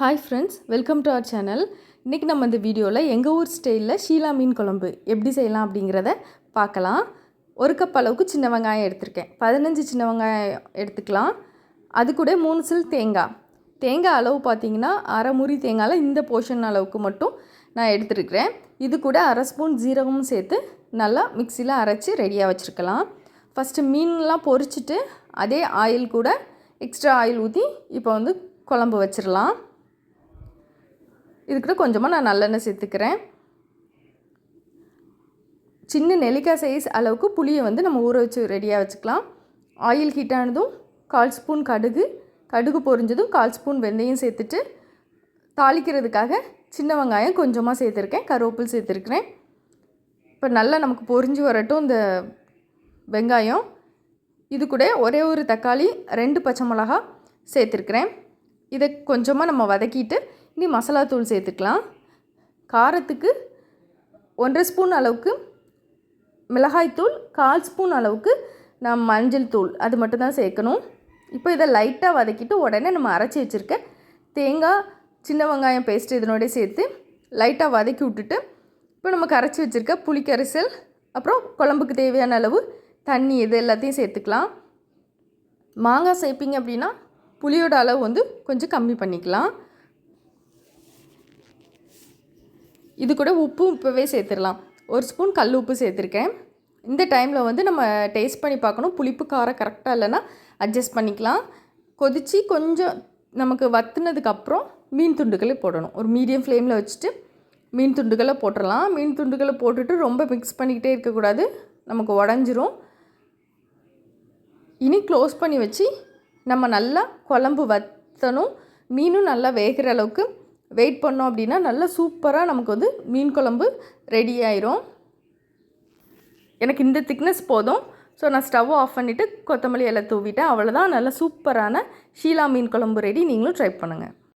Hi friends welcome to our channel இன்றைக்கி நம்ம இந்த வீடியோவில் எங்கள் ஊர் ஸ்டைலில் ஷீலா மீன் குழம்பு எப்படி செய்யலாம் அப்படிங்கிறத பார்க்கலாம். ஒரு கப் அளவுக்கு சின்ன வெங்காயம் எடுத்திருக்கேன். பதினஞ்சு சின்ன வெங்காயம் எடுத்துக்கலாம். அது கூட மூணு சில் தேங்காய். தேங்காய் அளவு பார்த்தீங்கன்னா அரை முறி தேங்காயில் இந்த போர்ஷன் அளவுக்கு மட்டும் நான் எடுத்துருக்கிறேன். இது கூட அரை ஸ்பூன் ஜீரகமும் சேர்த்து நல்லா மிக்சியில் அரைச்சி ரெடியாக வச்சுருக்கலாம். ஃபஸ்ட்டு மீன்லாம் பொரிச்சிட்டு அதே ஆயில் கூட எக்ஸ்ட்ரா ஆயில் ஊற்றி இப்போ வந்து குழம்பு வச்சிடலாம் இது கூட கொஞ்சமாக நான் நல்லெண்ணெய் சேர்த்துக்கிறேன். சின்ன நெல்லிக்காய் சைஸ் அளவுக்கு புளியை வந்து நம்ம ஊற வச்சு ரெடியாக வச்சுக்கலாம். ஆயில் ஹீட் ஆனதும் கால் ஸ்பூன் கடுகு கடுகு பொரிஞ்சதும் கால் ஸ்பூன் வெந்தயம் சேர்த்துட்டு தாளிக்கிறதுக்காக சின்ன வெங்காயம் கொஞ்சமாக சேர்த்துருக்கேன் கருவேப்பில் சேர்த்துருக்கிறேன். இப்போ நல்லா நமக்கு பொரிஞ்சு வரட்டும் இந்த வெங்காயம். இது கூட ஒரே ஒரு தக்காளி ரெண்டு பச்சை மிளகா சேர்த்துருக்குறேன். இதை கொஞ்சமாக நம்ம வதக்கிட்டு இனி மசாலா தூள் சேர்த்துக்கலாம். காரத்துக்கு ஒன்றரை ஸ்பூன் அளவுக்கு மிளகாய்த்தூள் கால் ஸ்பூன் அளவுக்கு நான் மஞ்சள் தூள். அது மட்டும் தான் சேர்க்கணும். இப்போ இதை லைட்டாக வதக்கிட்டு உடனே நம்ம அரைச்சி வச்சுருக்க தேங்காய் சின்ன வெங்காயம் பேஸ்ட் இதனோடய சேர்த்து லைட்டாக வதக்கி விட்டுட்டு இப்போ நம்ம கரைச்சி வச்சுருக்க புளிக்கரைசல் அப்புறம் குழம்புக்கு தேவையான அளவு தண்ணி இது எல்லாத்தையும் சேர்த்துக்கலாம். மாங்காய் சேர்ப்பிங்க அப்படின்னா புளியோட அளவு வந்து கொஞ்சம் கம்மி பண்ணிக்கலாம். இது கூட உப்பும் இப்போவே சேர்த்துடலாம். ஒரு ஸ்பூன் கல் உப்பு சேர்த்துருக்கேன். இந்த டைமில் வந்து நம்ம டேஸ்ட் பண்ணி பார்க்கணும். புளிப்பு காரம் கரெக்டாக இல்லைன்னா அட்ஜஸ்ட் பண்ணிக்கலாம். கொதித்து கொஞ்சம் நமக்கு வத்துனதுக்கப்புறம் மீன் துண்டுகளை போடணும். ஒரு மீடியம் ஃப்ளேமில் வச்சுட்டு மீன் துண்டுகளை போட்டுடலாம். மீன் துண்டுகளை போட்டுட்டு ரொம்ப மிக்ஸ் பண்ணிக்கிட்டே இருக்கக்கூடாது. நமக்கு உடஞ்சிரும். இனி க்ளோஸ் பண்ணி வச்சு நம்ம நல்லா குழம்பு வற்றணும் மீனும் நல்லா வேகிற அளவுக்கு வெயிட் பண்ணோம் அப்படின்னா நல்லா சூப்பராக நமக்கு வந்து மீன் குழம்பு ரெடி ஆயிரும். எனக்கு இந்த திக்னஸ் போதும். ஸோ நான் ஸ்டவ் ஆஃப் பண்ணிவிட்டு கொத்தமல்லி எல்லாம் தூவிட்டேன். அவ்வளோதான் நல்லா சூப்பரான ஷீலா மீன் குழம்பு ரெடி நீங்களும் ட்ரை பண்ணுங்கள்